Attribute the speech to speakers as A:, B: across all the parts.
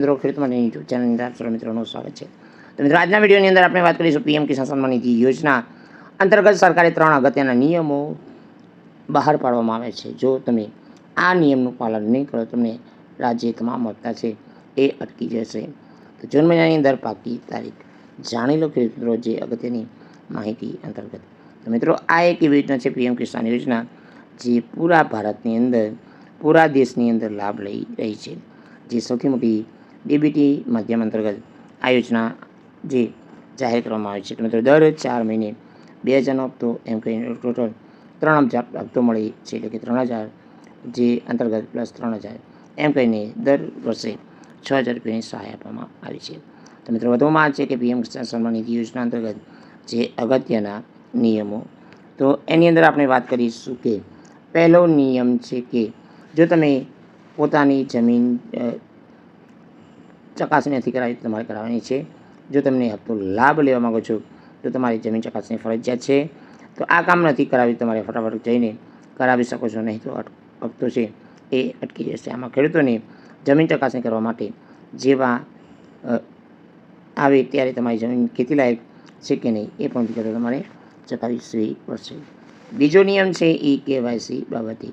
A: મિત્રો, ખેડૂત યુટ્યુબ ચેનલની અંદર મિત્રોનું સ્વાગત છે. તો મિત્રો, આજના વિડીયોની અંદર આપણે વાત કરીશું પીએમ કિસાન સન્માન નિધિ યોજના અંતર્ગત સરકારે ત્રણ અગત્યના નિયમો બહાર પાડવામાં આવે છે. જો તમે આ નિયમનું પાલન નહીં કરો, તમને રાજ્ય તમામ હપ્તા છે એ અટકી જશે. તો જૂન મહિનાની અંદર પાકી તારીખ જાણી લો ખેડૂત મિત્રો, જે અગત્યની માહિતી અંતર્ગત. તો મિત્રો, આ એક એવી યોજના છે પીએમ કિસાન યોજના, જે પૂરા ભારતની અંદર, પૂરા દેશની અંદર લાભ લઈ રહી છે. જે સૌથી મોટી ડીબીટી માધ્યમ અંતર્ગત આ યોજના જે જાહેર કરવામાં આવે છે તો મિત્રો દર ચાર મહિને બે હજારનો હપ્તો એમ કહીને ટોટલ ત્રણ હજાર હપ્તો મળે છે એટલે કે ત્રણ હજાર જે અંતર્ગત પ્લસ ત્રણ હજાર એમ કહીને દર વર્ષે છ હજાર રૂપિયાની સહાય આપવામાં આવી છે. તો મિત્રો વધુમાં છે કે પીએમ કિસાન સન્માન નિધિ યોજના અંતર્ગત જે અગત્યના નિયમો, તો એની અંદર આપણે વાત કરીશું કે પહેલો નિયમ છે કે જો તમે પોતાની જમીન ચકાસણી નથી કરાવી તમારે કરાવવાની છે. જો તમને હપ્તો લાભ લેવા માગો છો, તો તમારી જમીન ચકાસણી ફરજિયાત છે. તો આ કામ નથી કરાવી, તમારે ફટાફટ જઈને કરાવી શકો છો, નહીં તો હપ્તો છે એ અટકી જશે. આમાં ખેડૂતોને જમીન ચકાસણી કરવા માટે જેવા આવે ત્યારે તમારી જમીન ખેતીલાયક છે કે નહીં, એ પણ વિગતો તમારે ચકાસવી પડશે. બીજો નિયમ છે ઈ કેવાયસી બાબતે.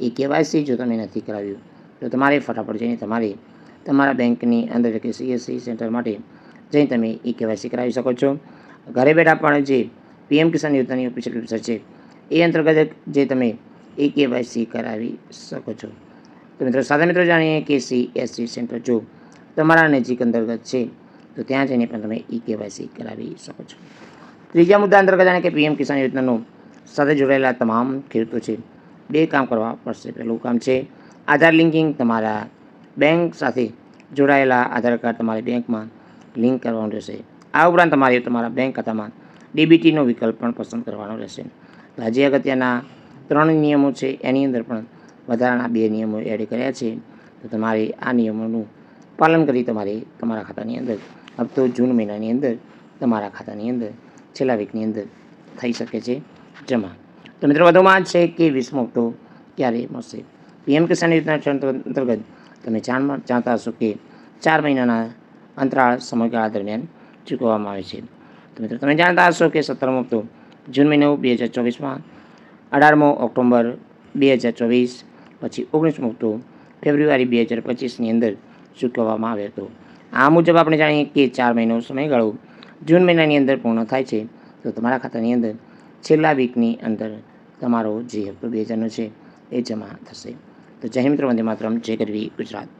A: એ કેવાયસી જો તમે નથી કરાવ્યું, તો તમારે ફટાફટ જઈને તમારે તમારા બેંકની અંદર કે સીએસસી સેન્ટર માટે જઈને તમે ઈ કેવાયસી કરાવી શકો છો. ઘરે બેઠા પણ જે પીએમ કિસાન યોજનાની ઓફિશિયલ વેબસાઇટ છે, એ અંતર્ગત જે તમે ઈ કેવાયસી કરાવી શકો છો. તો મિત્રો, સાથે મિત્રો જાણીએ કે સીએસસી સેન્ટર જો તમારા નજીક અંતર્ગત છે, તો ત્યાં જઈને પણ તમે ઈ કેવાયસી કરાવી શકો છો. ત્રીજા મુદ્દા અંતર્ગત જાણે કે પીએમ કિસાન યોજનાનો સાથે જોડાયેલા તમામ ખેડૂતો છે, બે કામ કરવા પડશે. પહેલું કામ છે, આધાર લિંકિંગ તમારા બેંક સાથે જોડાયેલા આધાર કાર્ડ તમારી બેંકમાં લિંક કરવાનું રહેશે. આ ઉપરાંત તમારે તમારા બેંક ખાતામાં ડીબીટીનો વિકલ્પ પણ પસંદ કરવાનો રહેશે. આજે અગત્યના ત્રણ નિયમો છે, એની અંદર પણ વધારાના બે નિયમો એડ કર્યા છે. તો તમારે આ નિયમોનું પાલન કરી તમારે તમારા ખાતાની અંદર હપ્તો જૂન મહિનાની અંદર તમારા ખાતાની અંદર છેલ્લા વીકની અંદર થઈ શકે છે જમા. તો મિત્રો વધુમાં છે કે વીસમો હપ્તો ક્યારે મળશે? પીએમ કિસાન યોજના અંતર્ગત તમે જાણમાં જાણતા હશો કે ચાર મહિનાના અંતરાળ સમયગાળા દરમિયાન ચૂકવવામાં આવે છે. તો મિત્રો, તમે જાણતા હશો કે સત્તરમો હપ્તો જૂન મહિનો બે હજાર ચોવીસમાં, અઢારમો ઓક્ટોબર બે હજાર ચોવીસ, પછી ઓગણીસમો હપ્તો ફેબ્રુઆરી બે હજાર પચીસની અંદર ચૂકવવામાં આવ્યો હતો. આ મુજબ આપણે જાણીએ કે ચાર મહિનો સમયગાળો જૂન મહિનાની અંદર પૂર્ણ થાય છે. તો તમારા ખાતાની અંદર છેલ્લા વીકની અંદર તમારો જે હપ્તો બે હજારનો છે એ જમા થશે. તો જય મિત્રો વંદે માતરમ જય ગરવી ગુજરાત.